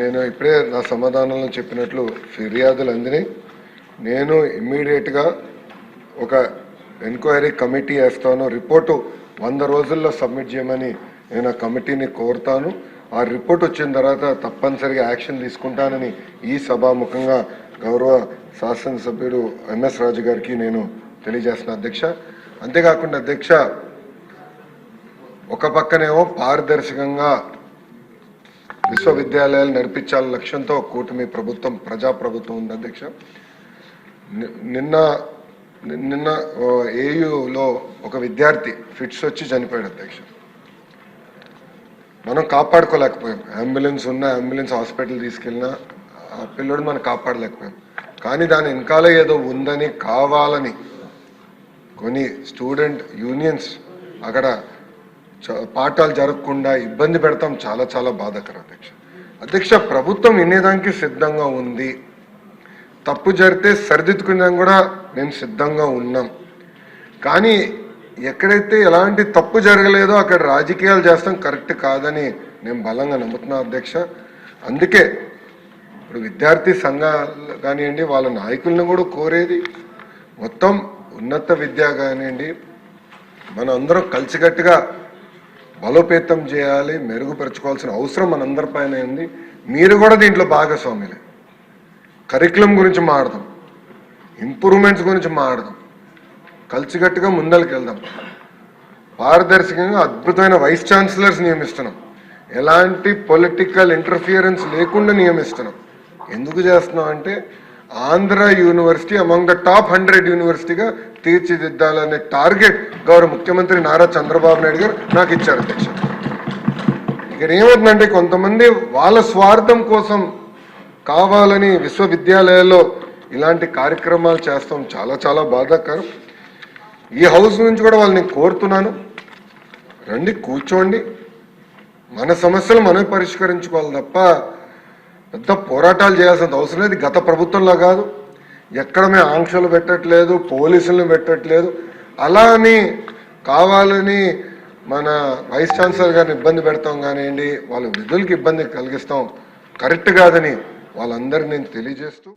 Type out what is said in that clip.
నేను ఇప్పుడే నా సమాధానంలో చెప్పినట్లు ఫిర్యాదులు అందినాయి నేను ఇమ్మీడియట్గా ఒక ఎంక్వైరీ కమిటీ వేస్తాను. రిపోర్టు వంద రోజుల్లో సబ్మిట్ చేయమని నేను ఆ కమిటీని కోరుతాను. ఆ రిపోర్ట్ వచ్చిన తర్వాత తప్పనిసరిగా యాక్షన్ తీసుకుంటానని ఈ సభాముఖంగా గౌరవ శాసనసభ్యుడు ఎంఎస్ రాజు గారికి నేను తెలియజేస్తున్నా అధ్యక్ష. అంతేకాకుండా అధ్యక్ష ఒక పక్కనేమో పారదర్శకంగా విశ్వవిద్యాలయాలు నడిపించాలనే లక్ష్యంతో కూటమి ప్రభుత్వం ప్రజాప్రభుత్వం ఉంది అధ్యక్ష. నిన్న నిన్న ఏయులో ఒక విద్యార్థి ఫిట్స్ వచ్చి చనిపోయాడు అధ్యక్ష. మనం కాపాడుకోలేకపోయాం. అంబులెన్స్ ఉన్న అంబులెన్స్ హాస్పిటల్ తీసుకెళ్ళినా ఆ పిల్లోడు మనం కాపాడలేకపోయాం. కానీ దాని వెనకాల ఏదో ఉందని కావాలని కొన్ని స్టూడెంట్ యూనియన్స్ అక్కడ పాఠాలు జరగకుండా ఇబ్బంది పెడతాం చాలా చాలా బాధాకరం అధ్యక్ష. అధ్యక్ష ప్రభుత్వం వినేదానికి సిద్ధంగా ఉంది. తప్పు జరిగితే సరిదిద్దుకునేదానికి కూడా మేము సిద్ధంగా ఉన్నాం. కానీ ఎక్కడైతే ఎలాంటి తప్పు జరగలేదో అక్కడ రాజకీయాలు చేస్తాం కరెక్ట్ కాదని నేను బలంగా నమ్ముతున్నా అధ్యక్ష. అందుకే ఇప్పుడు విద్యార్థి సంఘాలు కానివ్వండి వాళ్ళ నాయకులను కూడా కోరేది మొత్తం ఉన్నత విద్య కానివ్వండి మనం అందరం కలిసికట్టుగా బలోపేతం చేయాలి మెరుగుపరచుకోవాల్సిన అవసరం మనందరిపైన ఉంది. మీరు కూడా దీంట్లో భాగస్వామ్యులే కరికులం గురించి మాడదాం ఇంప్రూవ్మెంట్స్ గురించి మాడదాం కలిసికట్టుగా ముందరికి వెళ్దాం పారదర్శకంగా అద్భుతమైన వైస్ ఛాన్సలర్స్ నియమిస్తున్నాం. ఎలాంటి పొలిటికల్ ఇంటర్ఫియరెన్స్ లేకుండా నియమిస్తున్నాం. ఎందుకు చేస్తున్నాం అంటే Andhra university among the top hundred యూనివర్సిటీగా తీర్చిదిద్దాలనే టార్గెట్ గౌరవ ముఖ్యమంత్రి నారా చంద్రబాబు నాయుడు గారు నాకు ఇచ్చారు అధ్యక్ష. ఇక్కడ ఏమవుతుందంటే కొంతమంది వాళ్ళ స్వార్థం కోసం కావాలని విశ్వవిద్యాలయాల్లో ఇలాంటి కార్యక్రమాలు చేస్తాం చాలా చాలా బాధాకరం. ఈ హౌస్ నుంచి కూడా వాళ్ళని కోరుతున్నాను. రండి కూర్చోండి. మన సమస్యలు మనమే పరిష్కరించుకోవాలి తప్ప పెద్ద పోరాటాలు చేయాల్సిన అవసరం లేదు. గత ప్రభుత్వంలో కాదు. ఎక్కడ మేము ఆంక్షలు పెట్టట్లేదు పోలీసులను పెట్టట్లేదు. అలా అని కావాలని మన వైస్ ఛాన్సలర్ గారిని ఇబ్బంది పెడతాం కానివ్వండి వాళ్ళ విధులకి ఇబ్బంది కలిగిస్తాం. కరెక్ట్ కాదని వాళ్ళందరినీ నేను తెలియజేస్తూ